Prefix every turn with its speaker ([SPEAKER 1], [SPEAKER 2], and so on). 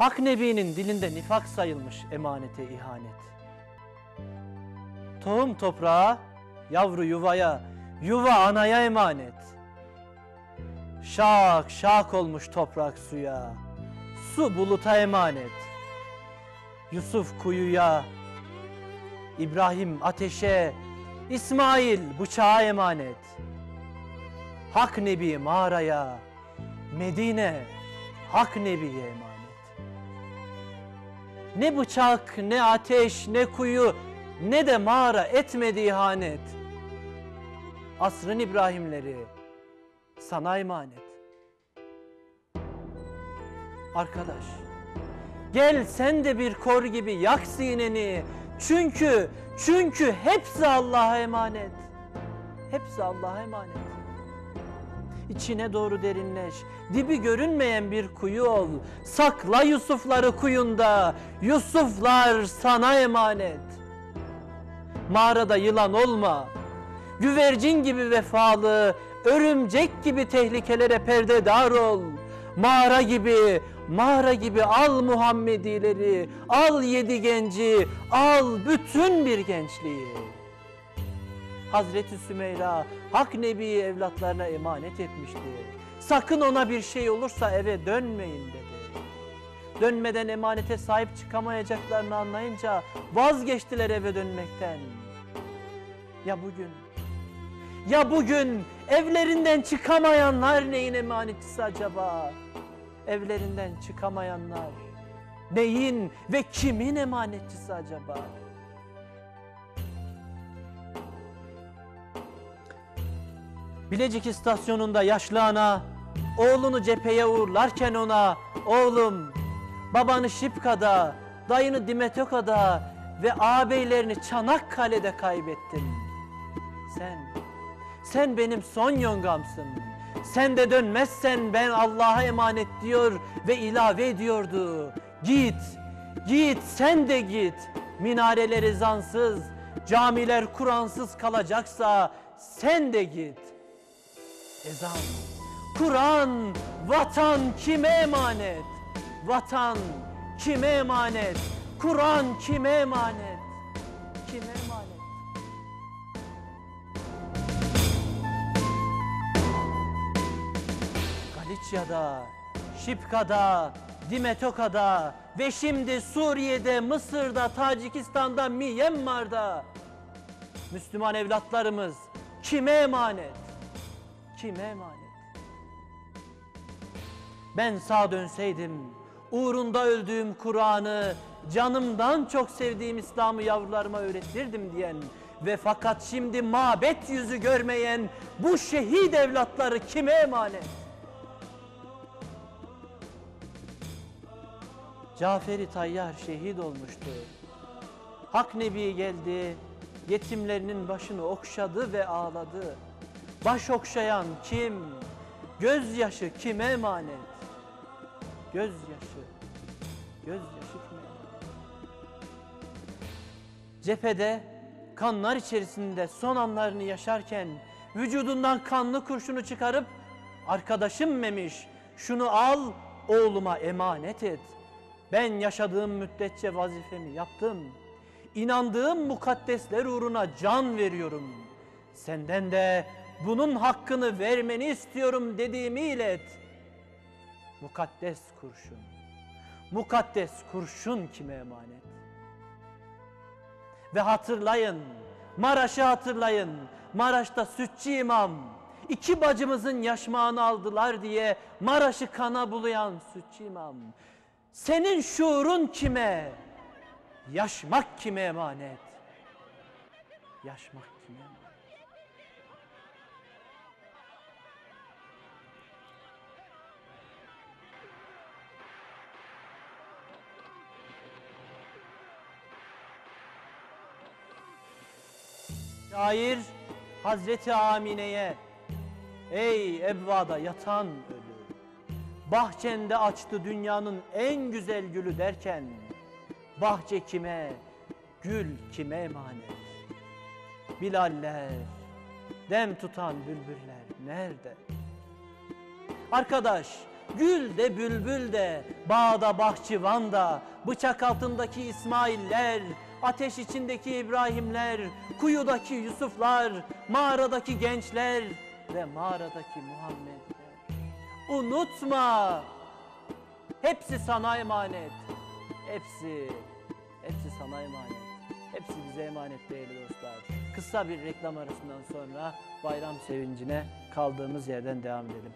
[SPEAKER 1] Hak Nebi'nin dilinde nifak sayılmış emanete ihanet. Tohum toprağa, yavru yuvaya, yuva anaya emanet. Şak şak olmuş toprak suya, su buluta emanet. Yusuf kuyuya, İbrahim ateşe, İsmail bıçağa emanet. Hak Nebi mağaraya, Medine Hak Nebi'ye emanet. Ne bıçak, ne ateş, ne kuyu, ne de mağara etmedi ihanet. Asrın İbrahimleri sana emanet. Arkadaş, gel sen de bir kor gibi yak sineni. Çünkü, çünkü hepsi Allah'a emanet. Hepsi Allah'a emanet. İçine doğru derinleş. Dibi görünmeyen bir kuyu ol. Sakla Yusufları kuyunda. Yusuflar sana emanet. Mağarada yılan olma. Güvercin gibi vefalı, örümcek gibi tehlikelere perdedar ol. Mağara gibi, mağara gibi al Muhammedileri, al yedi genci, al bütün bir gençliği. Hazreti Sümeyra Hak Nebi'yi evlatlarına emanet etmişti. Sakın ona bir şey olursa eve dönmeyin dedi. Dönmeden emanete sahip çıkamayacaklarını anlayınca vazgeçtiler eve dönmekten. Ya bugün? Ya bugün evlerinden çıkamayanlar neyin emanetçisi acaba? Evlerinden çıkamayanlar neyin ve kimin emanetçisi acaba? Bilecik istasyonunda yaşlı ana oğlunu cepheye uğurlarken ona oğlum babanı Şipka'da, dayını Dimetoka'da ve ağabeylerini Çanakkale'de kaybettin. Sen, sen benim son yongamsın. Sen de dönmezsen ben Allah'a emanet diyor ve ilave ediyordu. Git, git sen de git. Minareler ezansız, camiler Kur'ansız kalacaksa sen de git. Ezan, Kur'an, vatan kime emanet? Vatan kime emanet? Kur'an kime emanet? Kime emanet? Galicia'da, Şipka'da, Dimetoka'da ve şimdi Suriye'de, Mısır'da, Tacikistan'da, Myanmar'da Müslüman evlatlarımız kime emanet? Kime emanet? Ben sağ dönseydim, uğrunda öldüğüm Kur'an'ı, canımdan çok sevdiğim İslam'ı yavrularıma öğretirdim diyen ve fakat şimdi mabet yüzü görmeyen bu şehit evlatları kime emanet? Caferi Tayyar şehit olmuştu. Hak Nebi geldi, yetimlerinin başını okşadı ve ağladı. Baş okşayan kim? Gözyaşı kime emanet? Gözyaşı, gözyaşı kime emanet? Cephede kanlar içerisinde son anlarını yaşarken vücudundan kanlı kurşunu çıkarıp arkadaşım memiş şunu al oğluma emanet et. Ben yaşadığım müddetçe vazifemi yaptım. İnandığım mukaddesler uğruna can veriyorum. Senden de bunun hakkını vermeni istiyorum dediğimi ilet. Mukaddes kurşun. Mukaddes kurşun kime emanet? Ve hatırlayın, Maraş'ı hatırlayın. Maraş'ta sütçü imam, iki bacımızın yaşmağını aldılar diye Maraş'ı kana bulayan sütçü imam. Senin şuurun kime? Yaşmak kime emanet? Yaşmak kime emanet? Şair Hazreti Amine'ye Ey ebvada yatan ölü Bahçende açtı dünyanın en güzel gülü derken Bahçe kime, gül kime emanet Bilaller, dem tutan bülbüller nerede? Arkadaş Gül de bülbül de, bağda bahçıvan da, bıçak altındaki İsmailler, ateş içindeki İbrahimler, kuyudaki Yusuflar, mağaradaki gençler ve mağaradaki Muhammedler. Unutma! Hepsi sana emanet. Hepsi, hepsi sana emanet. Hepsi bize emanet değerli dostlar. Kısa bir reklam arasından sonra bayram sevincine kaldığımız yerden devam edelim.